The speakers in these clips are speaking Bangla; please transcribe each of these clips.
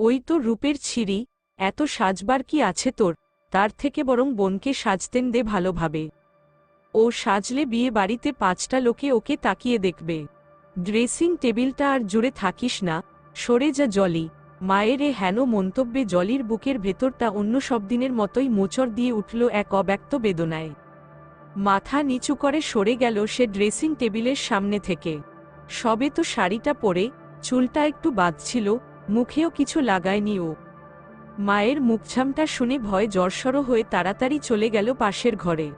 ওই তো রূপের ছিরি এত সাজবার কি আছে তোর? তার থেকে বরং বোনকে সাজতেন দে ভালোভাবে। ও সাজলে বিয়ে বাড়িতে পাঁচটা লোকে ওকে তাকিয়ে দেখবে। ড্রেসিং টেবিলটা আর জুড়ে থাকিস না, সরে যা জলি। মায়ের এ হেন মন্তব্যে জলির বুকের ভেতরটা অন্য সব দিনের মতোই মোচড় দিয়ে উঠল এক অব্যক্ত বেদনায়। মাথা নিচু করে সরে গেল সে ড্রেসিং টেবিলের সামনে থেকে। সবে তো শাড়িটা পরে, চুলটা একটু বাঁধছিল মুখেও কিছু লাগায়নি ও। মায়ের মুখছামটা শুনে ভয় জর্সর হয়ে তাড়াতাড়ি চলে গেল পাশের ঘরে।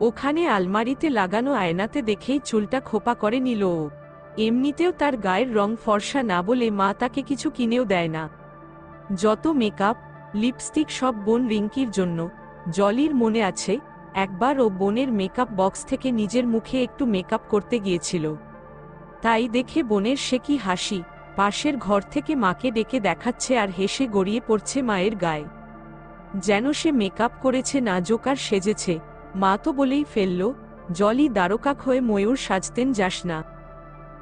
ওখানে আলমারিতে লাগানো আয়নাতে দেখেই চুলটা খোপা করে নিল ও। এমনিতেও তার গায়ের রং ফর্সা না বলে মা তাকে কিছু কিনেও দেয় না। যত মেকআপ, লিপস্টিক সব বোন রিঙ্কির জন্য। জলির মনে আছে, একবার ও বোনের মেকআপ বক্স থেকে নিজের মুখে একটু মেকআপ করতে গিয়েছিল। তাই দেখে বোনের সে কি হাসি। পাশের ঘর থেকে মাকে ডেকে দেখাচ্ছে আর হেসে গড়িয়ে পড়ছে মায়ের গায়ে। যেন সে মেকআপ করেছে না জোকার সেজেছে। মা তো বলেই ফেলল, জলই দ্বারকাক হয়ে ময়ূর সাজতেন যাস না।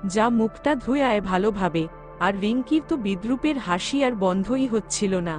যা মুখটা ধুয়ে আয় ভালোভাবে, আর রিঙ্কির তো বিদ্রুপের হাসি আর বন্ধই হচ্ছিল না।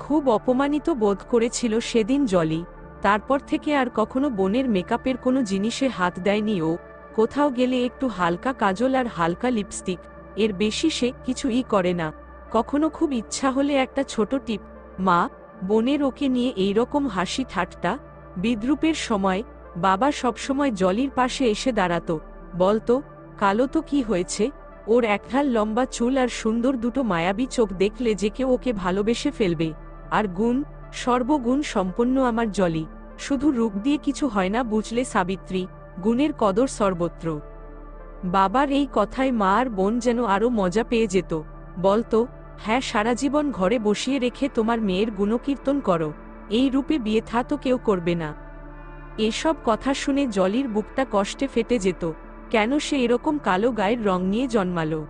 খুব অপমানিত বোধ করেছিল সেদিন জলি। তারপর থেকে আর কখনো বোনের মেকআপের কোনো জিনিসে হাত দেয়নি ও। কোথাও গেলে একটু হালকা কাজল আর হালকা লিপস্টিক। এর বেশি সে কিছুই করে না। কখনো খুব ইচ্ছা হলে একটা ছোট টিপ, মা, বোনের ওকে নিয়ে এই রকম হাসি ঠাট্টা, বিদ্রুপের সময়, বাবা সবসময় জলির পাশে এসে দাঁড়াতো। বলতো কালো তো কি হয়েছে? ওর একঢাল লম্বা চুল আর সুন্দর দুটো মায়াবী চোখ দেখলে যে কেউ ওকে ভালোবেসে ফেলবে। আর গুণ, সর্বগুণ সম্পন্ন আমার জলি। শুধু রূপ দিয়ে কিছু হয় না বুঝলে সাবিত্রী, গুণের কদর সর্বত্র। বাবার এই কথায় মা আর বোন যেন আরও মজা পেয়ে যেত। বলতো হ্যাঁ সারা জীবন ঘরে বসিয়ে রেখে তোমার মেয়ের গুণকীর্তন করো। এই রূপে বিয়ে থা তো কেউ করবে না। এসব কথা শুনে জলির বুকটা কষ্টে ফেটে যেত। কেন সে এরকম কালো গায়ের রং নিয়ে জন্মালো?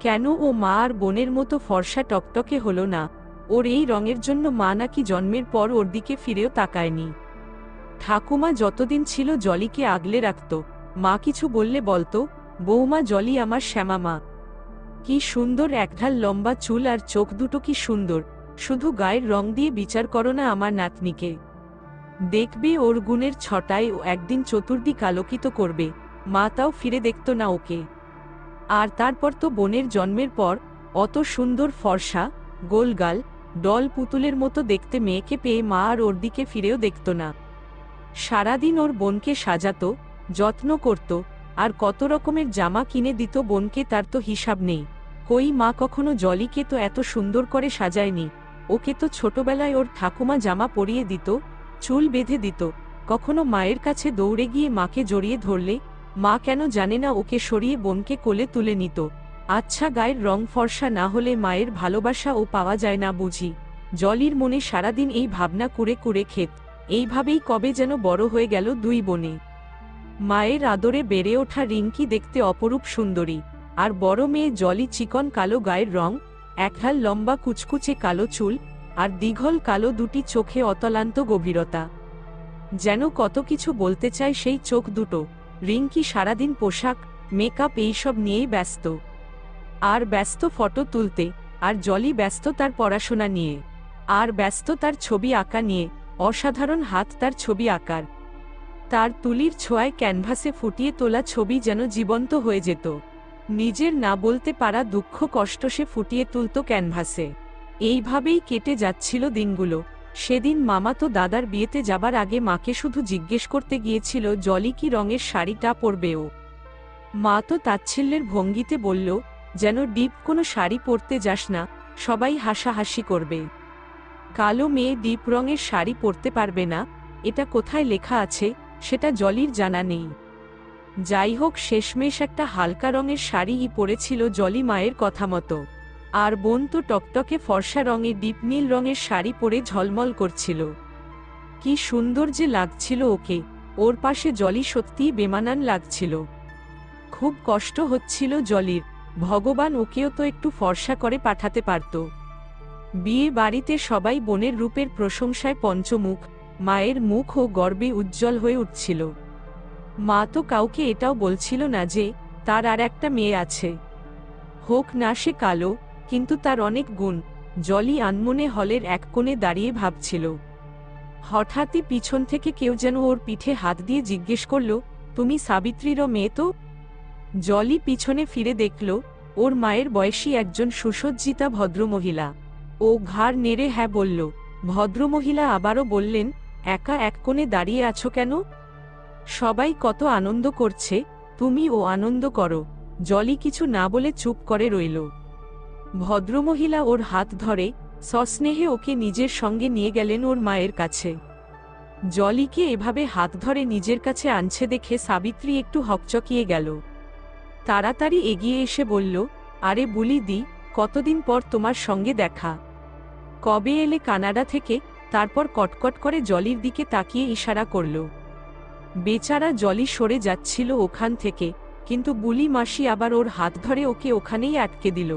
কেন ও মা আর বোনের মতো ফর্সা টকটকে হলো না? ওর এই রঙের জন্য মা নাকি জন্মের পর ওর দিকে ফিরেও তাকায়নি। ঠাকুমা যতদিন ছিল জলিকে আগলে রাখত। মা কিছু বললে বলতো বৌমা জলি আমার শ্যামা মা। কি সুন্দর একঢাল লম্বা চুল আর চোখ দুটো কি সুন্দর। শুধু গায়ের রং দিয়ে বিচার করো না আমার নাতনিকে। দেখবে ওর গুণের ছটায় ও একদিন চতুর্দিক আলোকিত করবে। মা তাও ফিরে দেখত না ওকে। আর তারপর তো বোনের জন্মের পর, অত সুন্দর ফর্সা, গোলগাল, ডল পুতুলের মতো দেখতে মেয়েকে পেয়ে মা আর ওর দিকে ফিরেও দেখত না। সারাদিন ওর বোনকে সাজাতো যত্ন করত, আর কত রকমের জামা কিনে দিত বোনকে তার তো হিসাব নেই। কই মা কখনো জলিকে তো এত সুন্দর করে সাজায়নি। ওকে তো ছোটবেলায় ওর ঠাকুমা জামা পরিয়ে দিত, চুল বেঁধে দিত। কখনো মায়ের কাছে দৌড়ে গিয়ে মাকে জড়িয়ে ধরলে, মা কেন জানে না ওকে সরিয়ে বোনকে কোলে তুলে নিত। আচ্ছা গায়ের রং ফর্সা না হলে মায়ের ভালোবাসা ও পাওয়া যায় না বুঝি। জলির মনে সারাদিন এই ভাবনা কুড়ে কুড়ে খেত এইভাবেই কবে যেন বড় হয়ে গেল দুই বোনে। মায়ের আদরে বেড়ে ওঠা রিঙ্কি দেখতে অপরূপ সুন্দরী। আর বড় মেয়ে জলি চিকন কালো গায়ের রং, একহাল লম্বা কুচকুচে কালো চুল, আর দীঘল কালো দুটি চোখে অতলান্ত গভীরতা। যেন কত কিছু বলতে চায় সেই চোখ দুটো। রিঙ্কি সারাদিন পোশাক, মেকআপ এইসব নিয়েই ব্যস্ত। আর ব্যস্ত ফটো তুলতে, আর জলি ব্যস্ত তার পড়াশোনা নিয়ে। আর ব্যস্ত তার ছবি আঁকা নিয়ে, অসাধারণ হাত তার ছবি আঁকার। তার তুলির ছোঁয়ায় ক্যানভাসে ফুটিয়ে তোলা ছবি যেন জীবন্ত হয়ে যেত। নিজের না বলতে পারা দুঃখ কষ্ট সে ফুটিয়ে তুলত ক্যানভাসে। এইভাবেই কেটে যাচ্ছিল দিনগুলো। সেদিন মামা তো দাদার বিয়েতে যাবার আগে মাকে শুধু জিজ্ঞেস করতে গিয়েছিল, জলি কি রঙের শাড়িটা পরবে ও? মা তো তাচ্ছিল্যের ভঙ্গিতে বলল, যেন ডিপ কোনো শাড়ি পরতে যাস না, সবাই হাসাহাসি করবে। কালো মেয়ে ডিপ রঙের শাড়ি পরতে পারবে না, এটা কোথায় লেখা আছে? সেটা জলির জানা নেই। যাই হোক শেষমেশ একটা হালকা রঙের শাড়িই পরেছিল জলি মায়ের কথা মতো। আর বোন তো টকটকে ফর্সা রঙে ডিপ নীল রঙের শাড়ি পরে ঝলমল করছিল। কি সুন্দর যে লাগছিল ওকে, ওর পাশে জলি সত্যিই বেমানান লাগছিল। খুব কষ্ট হচ্ছিল জলির, ভগবান ওকেও তো একটু ফর্সা করে পাঠাতে পারত। বিয়ে বাড়িতে সবাই বোনের রূপের প্রশংসায় পঞ্চমুখ মায়ের মুখ ও গর্বে উজ্জ্বল হয়ে উঠছিল। মা তো কাউকে এটাও বলছিল না যে, তার আর একটা মেয়ে আছে। হোক না সে কালো, কিন্তু তার অনেক গুণ জলি আনমনে হলের এক কোণে দাঁড়িয়ে ভাবছিল। হঠাৎই পিছন থেকে কেউ যেন ওর পিঠে হাত দিয়ে জিজ্ঞেস করল, তুমি সাবিত্রীরও মেয়ে তো? জলি পিছনে ফিরে দেখল, ওর মায়ের বয়সী একজন সুসজ্জিতা ভদ্রমহিলা। ও ঘাড় নেড়ে হ্যাঁ বলল। ভদ্রমহিলা আবারও বললেন একা এক কোণে দাঁড়িয়ে আছো কেন? সবাই কত আনন্দ করছে, তুমি ও আনন্দ করো জলি কিছু না বলে চুপ করে রইল। ভদ্রমহিলা ওর হাত ধরে, সস্নেহে ওকে নিজের সঙ্গে নিয়ে গেলেন ওর মায়ের কাছে। জলিকে এভাবে হাত ধরে নিজের কাছে আনছে দেখে সাবিত্রী একটু হকচকিয়ে গেল। তাড়াতাড়ি এগিয়ে এসে বলল, আরে বুলি দি কতদিন পর তোমার সঙ্গে দেখা? কবে এলে কানাডা থেকে তারপর কটকট করে জলির দিকে তাকিয়ে ইশারা করল। বেচারা জলি সরে যাচ্ছিল ওখান থেকে, কিন্তু বুলি মাসি আবার ওর হাত ধরে ওকে ওখানেই আটকে দিল।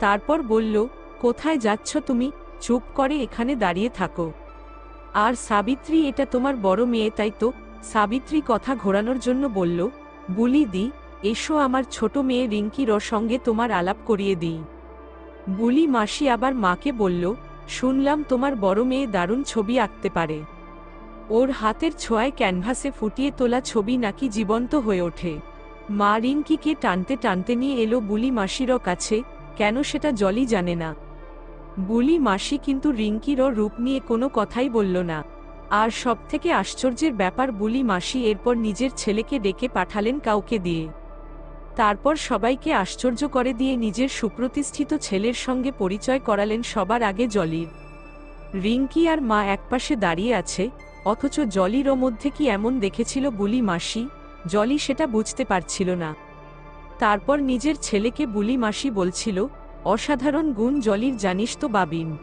তারপর বলল, কোথায় যাচ্ছ তুমি? চুপ করে এখানে দাঁড়িয়ে থাকো। আর সাবিত্রী, এটা তোমার বড় মেয়ে, তাই তো? সাবিত্রী কথা ঘোরানোর জন্য বলল, বুলি দি, এসো আমার ছোট মেয়ে রিঙ্কির সঙ্গে তোমার আলাপ করিয়ে দিই। বুলি মাসি আবার মাকে বলল শুনলাম তোমার বড় মেয়ে দারুণ ছবি আঁকতে পারে। ওর হাতের ছোঁয়ায় ক্যানভাসে ফুটিয়ে তোলা ছবি নাকি জীবন্ত হয়ে ওঠে। মা রিঙ্কিকে টানতে টানতে নিয়ে এলো, বুলি মাসিরও কাছে কেন সেটা জলই জানে না? বুলি মাসি কিন্তু রিঙ্কিরও রূপ নিয়ে কোনো কথাই বলল না। আর সবথেকে আশ্চর্যের ব্যাপার, বুলি মাসি এরপর নিজের ছেলেকে ডেকে পাঠালেন কাউকে দিয়ে। তারপর সবাইকে আশ্চর্য করে দিয়ে নিজের সুপ্রতিষ্ঠিত ছেলের সঙ্গে পরিচয় করালেন সবার আগে জলির। রিঙ্কি আর মা একপাশে দাঁড়িয়ে আছে, অথচ জলিরও মধ্যে কি এমন দেখেছিল বুলি মাসি? জলি সেটা বুঝতে পারছিল না। তারপর নিজের ছেলেকে বুলি মাসি বলছিল, অসাধারণ গুণ জলির জানিস তো বাবিন।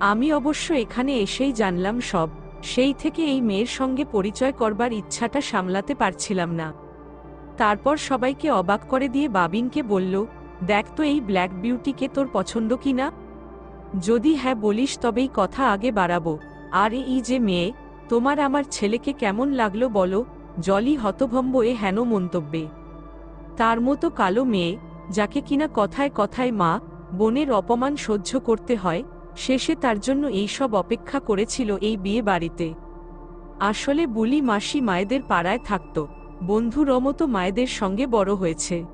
আমি অবশ্য এখানে এসেই জানলাম সব, সেই থেকে এই মেয়ের সঙ্গে পরিচয় করবার ইচ্ছাটা সামলাতে পারছিলাম না। তারপর সবাইকে অবাক করে দিয়ে বাবিনকে বলল, দেখ তো এই ব্ল্যাক বিউটিকে তোর পছন্দ কি না? যদি হ্যাঁ বলিস তবেই কথা আগে বাড়াবো। আর এই যে মেয়ে, তোমার আমার ছেলেকে কেমন লাগল বলো, জলি হতভম্ব এ হেন মন্তব্যে। তার মতো কালো মেয়ে, যাকে কিনা কথায় কথায় মা, বোনের অপমান সহ্য করতে হয়, শেষে তার জন্য এইসব অপেক্ষা করেছিল এই বিয়ে বাড়িতে। আসলে বুলি মাসি মায়েদের পাড়ায় থাকত। বন্ধু রমতো মায়েদের সঙ্গে বড় হয়েছে।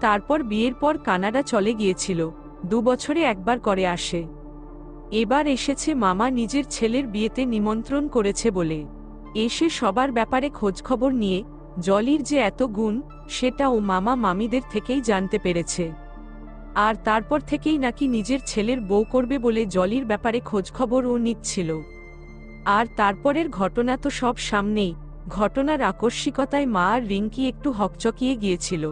তারপর বিয়ের পর কানাডা চলে গিয়েছিল, দু বছরে একবার করে আসে। এবার এসেছে মামা নিজের ছেলের বিয়েতে নিমন্ত্রণ করেছে বলে। এসে সবার ব্যাপারে খোঁজখবর নিয়ে, জলির যে এত গুণ সেটা ও মামা মামিদের থেকেই জানতে পেরেছে। আর তারপর থেকেই নাকি নিজের ছেলের বউ করবে বলে জলির ব্যাপারে খোঁজখবর ও নিচ্ছিল। আর তারপরের ঘটনা তো সব সামনেই ঘটনার আকস্মিকতায় মা আর রিঙ্কি একটু হকচকিয়ে গিয়েছিল।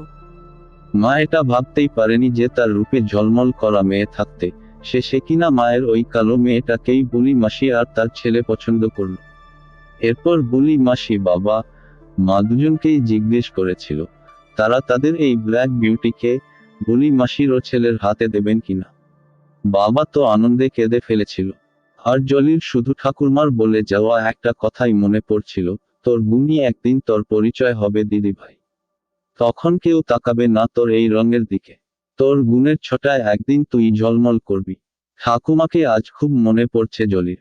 মা এটা ভাবতেই পারেনি যে তার রূপে ঝলমল করা মেয়ে থাকতে। সে সে কিনা মায়ের ওই কালো মেয়েটাকেই বুলি মাসি আর তার ছেলে পছন্দ করল। এরপর বুলি মাসি বাবা, মা দুজনকেই জিজ্ঞেস করেছিল, তারা তাদের এই ব্ল্যাক বিউটিকে বুলি মাসির ও ছেলের হাতে দেবেন কিনা? বাবা তো আনন্দে কেঁদে ফেলেছিল। আর জলির শুধু ঠাকুরমার বলে যাওয়া একটা কথাই মনে পড়ছিল তোর গুণী একদিন তোর পরিচয় হবে দিদি ভাই। তখন কেউ তাকাবে না তোর এই রঙের দিকে। তোর গুণের ছটায় একদিন তুই ঝলমল করবি। ঠাকুমাকে আজ খুব মনে পড়ছে জলির